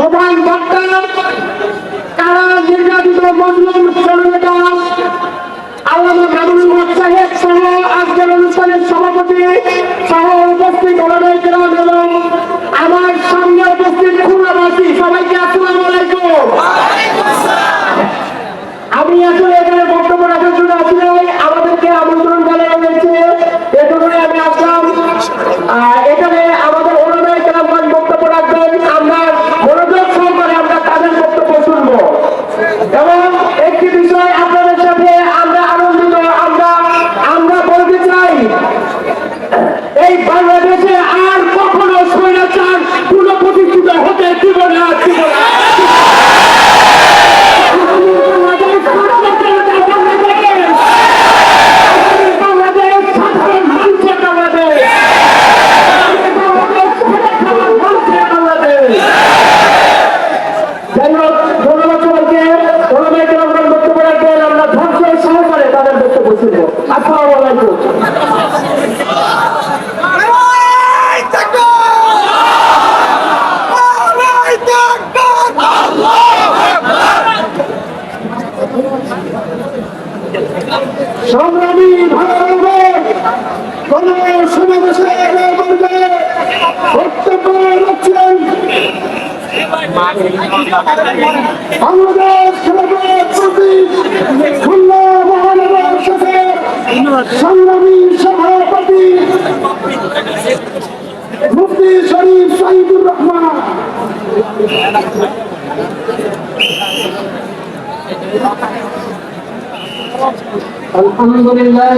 Mobile বক্তার কারা নির্যাতিত মজলুম শ্রমিকা আল্লামা মামুনুল হক সাহেব সহ আজকের অনুষ্ঠানের সভাপতি সহ উপস্থিত ওলামাই কেরাম এবং আমার সামনে উপস্থিত খুলনাবাসী সবাইকে আসসালামু আলাইকুম। আমি আসলে এখানে বক্তব্য রাখার জন্য আমাদেরকে আমন্ত্রণ জানানো হয়েছে। এ আমি আসলাম। আর শুনব আসসালামু আলাইকুম! সংগ্রামী ভাইয়ের কোন সমাবেশে বলবে বক্তব্য রাখছেন বাংলাদেশ খেলাফত সংগ্রামী সভাপতি মুফতি শরীফ সাইদুর রহমান। আলহামদুলিল্লাহ।